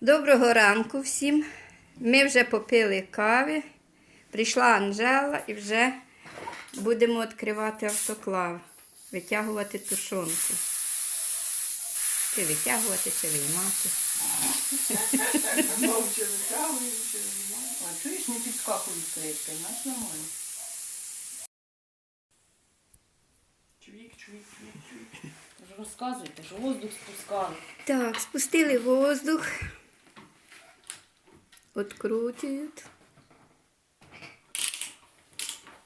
Доброго ранку всім. Ми вже попили кави. Прийшла Анжела і вже будемо відкривати автоклав, витягувати тушонку. Чи витягувати, чи виймати. Мовчи витягує, чи виймає. А чуєш, не підскакують кришки, знаєш, нормально. Чвік, чвік, чвік, чвік. Тож розказуйте, що воздух спускали. Так, спустили воздух. Откручують.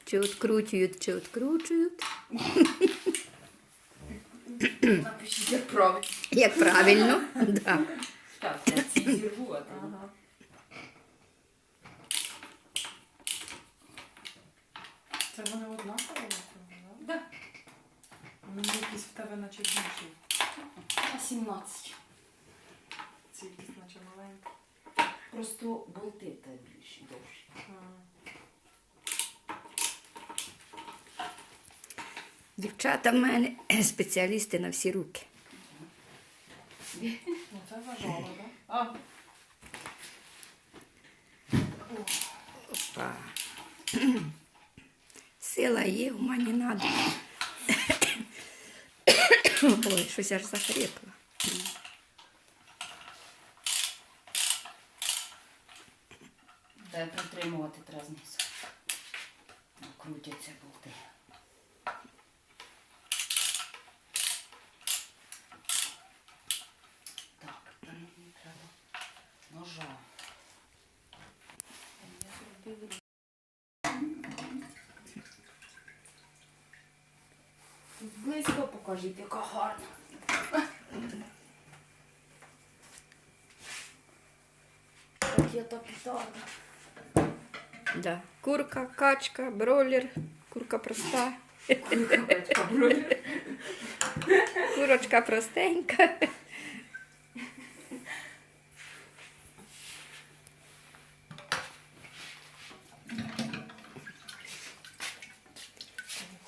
Чи откручують, чи откручують. Напишіть, як правильно. Як правильно. Да. Так, я ці зірву, а ти. Це вони? Да. А мені якісь в тебе наче більші. А 17. Ці якісь наче маленькі. Просто болти та більші, довші. Дівчата в мене спеціалісти на всі руки. Ну це зажало, так? А. Опа. Сила є, ума не надо. Ой, щось аж захрипла. Притримувати треба знизу. Ну, Крутяться болти. Так, мені треба ножа. Близько покажіть, яка гарна. Так я так і гарна. Да. Курка, качка, бролер, курка проста, курочка, бройлер. курочка простенька.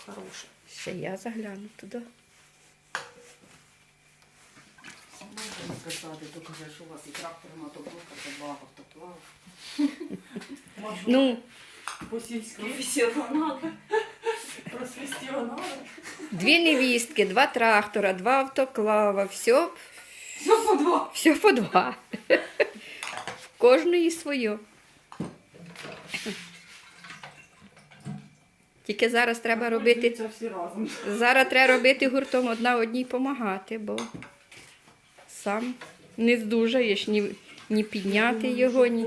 Хороша. Ще я загляну туди. Сказати, то каже, що у вас і трактор, і мотоблока, то багато автоплав. Ну, По-сільськи. Професіонал. Просвістіонали. дві невістки, два трактора, два автоклава, все, Все по два. все по два. В кожної своє. Тільки зараз треба робити. Це всі разом. Зараз треба робити гуртом одна одній допомагати, бо сам не здужаєш ні, ні підняти його, ні.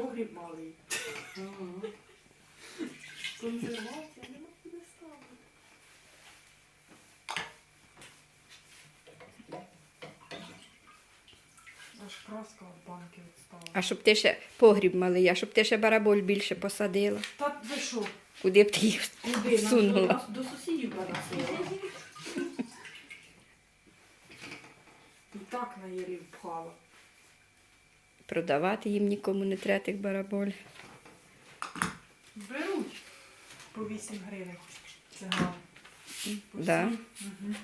Аж краска в банки відстала. А щоб ти ще погріб малий, а щоб ти ще бараболь більше посадила. Та ви що? Куди б ти їх? Всунула? до, сусідів поносила. Так на Єрі впхала. Продавати їм нікому не треба тих бараболь. Беруть по 8 гривень. Це. По Да. сім.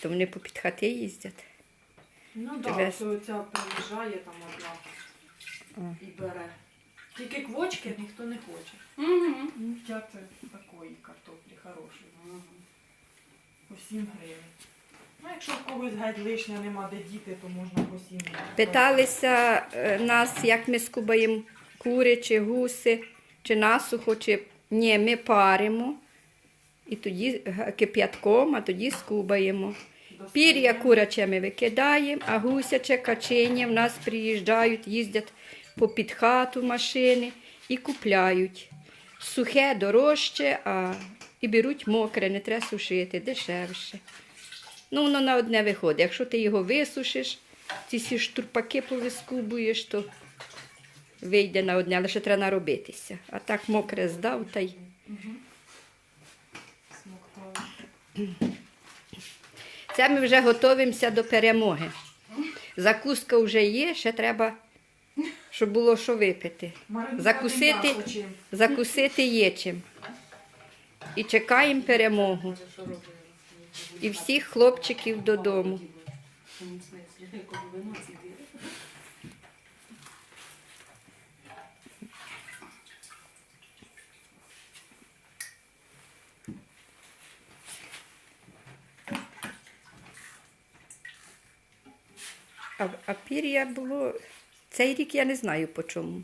То вони по під хати їздять. Ну так, да, то ця приїжджає там одна А. і бере. Тільки квочки ніхто не хоче. Угу. Хотять такої картоплі хорошої. По 7 гривень. Ну, якщо в когось геть лишня нема де діти, то можна по 7 гривень. Питалися е, нас, як ми скубаємо кури чи гуси, чи насухо, чи ні, ми паримо. І тоді кип'ятком, а тоді скубаємо. Пір'я куряче ми викидаємо, а гусяче, качиня в нас приїжджають, їздять по під хату машини і купляють. Сухе дорожче, а і беруть мокре, не треба сушити, дешевше. Ну, воно на одне виходить. Якщо ти його висушиш, ці всі штурпаки повискубуєш, то вийде на одне, лише треба наробитися. А так мокре здав та й. Це ми вже готуємося до перемоги. Закуска вже є, ще треба, щоб було що випити. Закусити, закусити є чим. І чекаємо перемогу. І всіх хлопчиків додому. А, а пір'я було. Цей рік я не знаю по чому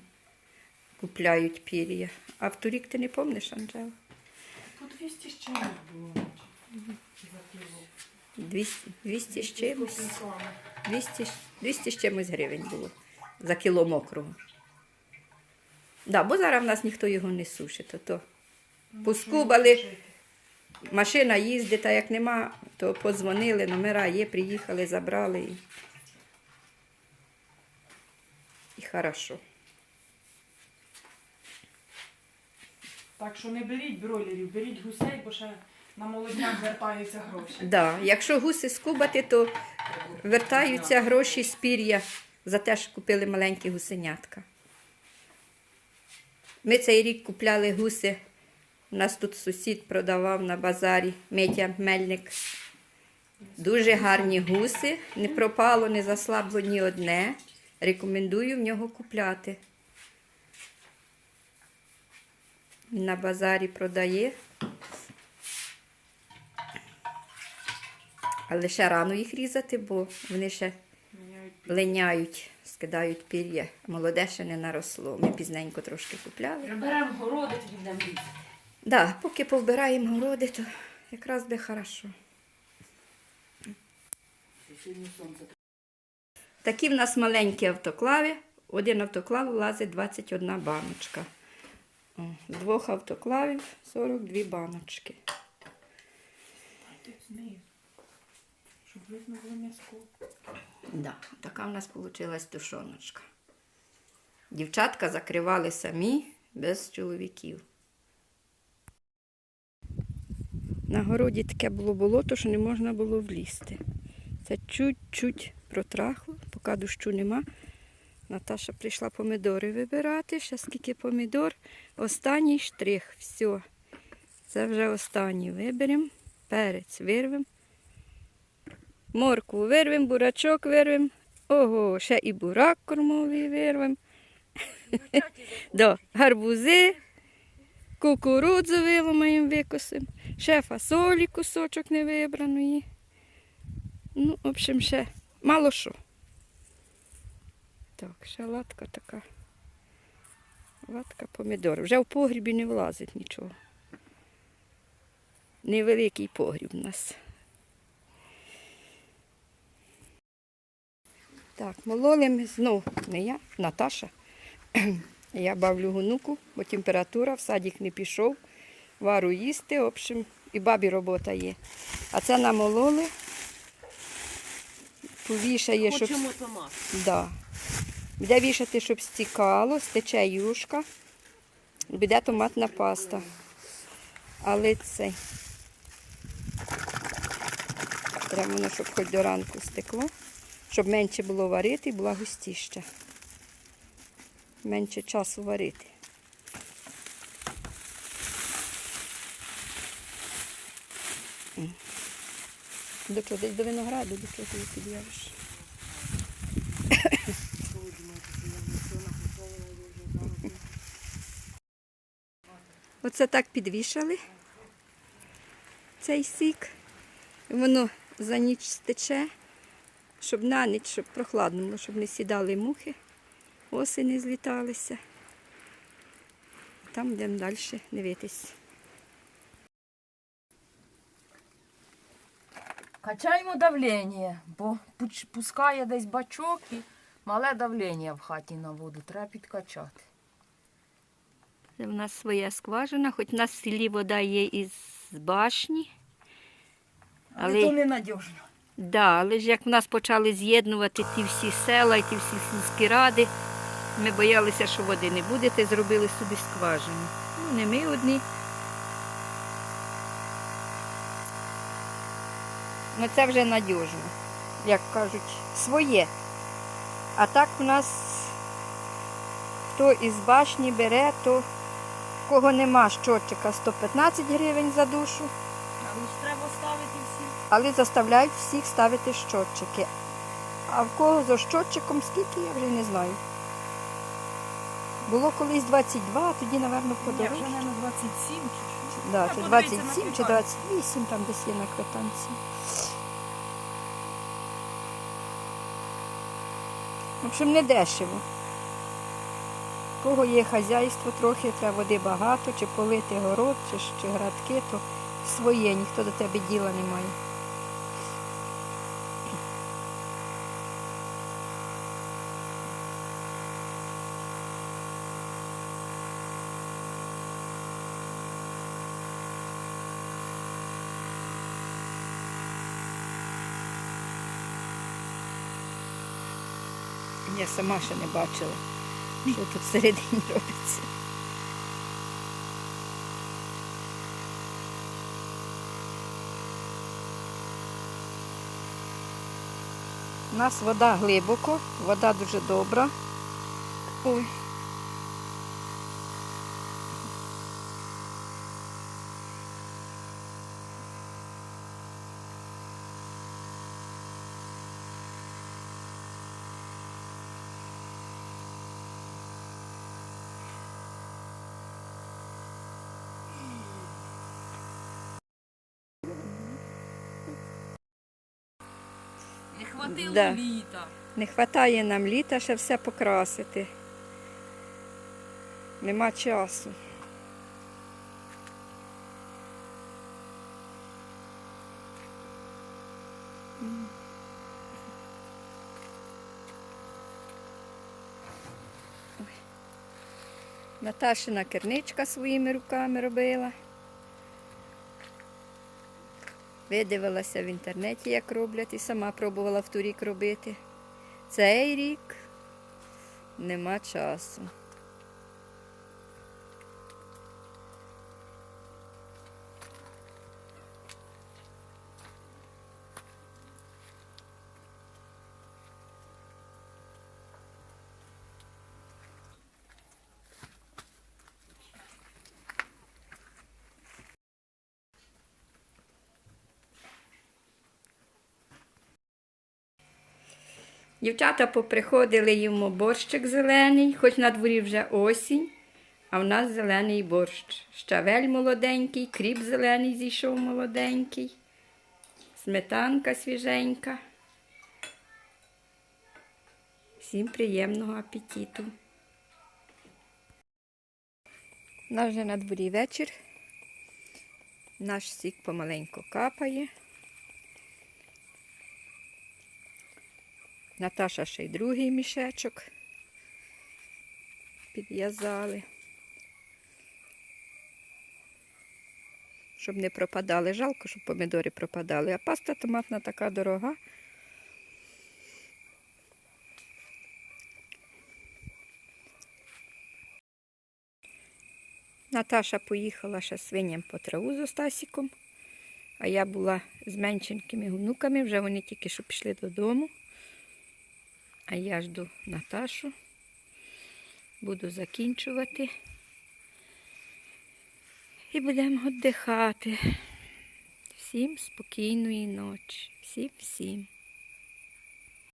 купляють пір'я. А в торік ти не пам'ятаєш, Анжела? По 200 з чимось було наче, за кіло. 200, 200 з чимось. 200, 200 з чимось гривень було за кіло мокрого. Да, бо зараз в нас ніхто його не сушить. То, то. Поскубали. Машина їздить, а як нема, то подзвонили, номера є, приїхали, забрали. І, і хорошо. Так що не беріть бройлерів, беріть гусей, бо ще на молодняк вертаються гроші. Да. Якщо гуси скубати, то вертаються гроші з пір'я за те, що купили маленькі гусенятка. Ми цей рік купляли гуси. У нас тут сусід продавав на базарі Митя Мельник. Дуже гарні гуси. Не пропало, не заслабло ні одне. Рекомендую в нього купляти. Він на базарі продає. Але ще рано їх різати, бо вони ще линяють, скидають пір'я. Молоде ще не наросло. Ми пізненько трошки купляли. Приберемо городи, тоді будемо різати. Да, поки повбираємо городи, то якраз буде хорошо. Такі в нас маленькі автоклави. Один автоклав влазить 21 баночка. З двох автоклавів 42 баночки. Було м'язко. Да, така в нас вийшла тушоночка. Дівчатка закривали самі без чоловіків. На городі таке було болото, що не можна було влізти. Це чуть-чуть протрахло, поки дощу нема. Наташа прийшла помідори вибирати. Ще скільки помідор. Останній штрих. Все. Це вже останній виберемо. Перець вирвемо. Моркву вирвемо, бурачок вирвемо. Ого, ще і бурак кормовий вирвемо. Да, гарбузи, кукурудзу виломаємо, викосимо. Ще фасолі кусочок не вибраної. Ну, в общем, ще мало що. Так, ще латка така. Латка помідор. Вже в погрібі не влазить нічого. Невеликий погріб у нас. Так, мололи ми знов, не я, Наташа. Я бавлю гунуку, бо температура, в садик не пішов, вару їсти, в общем, і бабі робота є. А це намололи, повішає, щоб... Хочемо томат. Да. Буде вішати, щоб стікало, стече юшка, буде томатна паста. Але це. Треба воно, щоб хоч до ранку стекло, щоб менше було варити і була густіша. Менше часу варити. До чого? Десь до винограду, до чого ти під'явиш. Оце так підвішали цей сік. Воно за ніч стече, щоб на ніч, щоб прохладно було, щоб не сідали мухи, оси не зліталися. Там будемо далі дивитись. Качаємо давлення, бо пускає десь бачок і мале давлення в хаті на воду. Треба підкачати. Це в нас своя скважина, хоч в нас в селі вода є із башні. Але, Але- то ненадіжно. Да, але ж як в нас почали з'єднувати ті всі села і ті всі сільські ради, ми боялися, що води не буде, та зробили собі скважину. Ну, не ми одні. Ну це вже надіжно, як кажуть, своє. А так в нас хто із башні бере, то в кого нема щотчика 115 гривень за душу. Але ж треба ставити всі. але заставляють всіх ставити щотчики. А в кого за щотчиком скільки, я вже не знаю. Було колись 22, а тоді, напевно, Я вже, подорожче. мабуть, 27 чи що. Да, чи 27, чи 28, там десь є на квитанції. В общем, не дешево. У Кого є хазяйство, трохи треба води багато, чи полити город, чи, чи градки, то своє, ніхто до тебе діла не має. Я сама ще не бачила, що тут всередині робиться. У нас вода глибоко, вода дуже добра. Ой. Хватило Да. літа. Не вистачає нам літа ще все покрасити. Нема часу. Наташина керничка своїми руками робила. Видивилася в інтернеті, як роблять, і сама пробувала в торік робити. Цей рік нема часу. Дівчата поприходили їмо борщик зелений, хоч на дворі вже осінь, а в нас зелений борщ. Щавель молоденький, кріп зелений зійшов молоденький, сметанка свіженька. Всім приємного апетиту. У нас вже на дворі вечір. Наш сік помаленьку капає. Наташа ще й другий мішечок підв'язали. Щоб не пропадали. Жалко, щоб помідори пропадали. А паста томатна така дорога. Наташа поїхала ще свиням по траву з Остасіком, а я була з меншенькими внуками, вже вони тільки що пішли додому. А я жду Наташу. Буду закінчувати. І будемо віддихати. Всім спокійної ночі. Всім всім.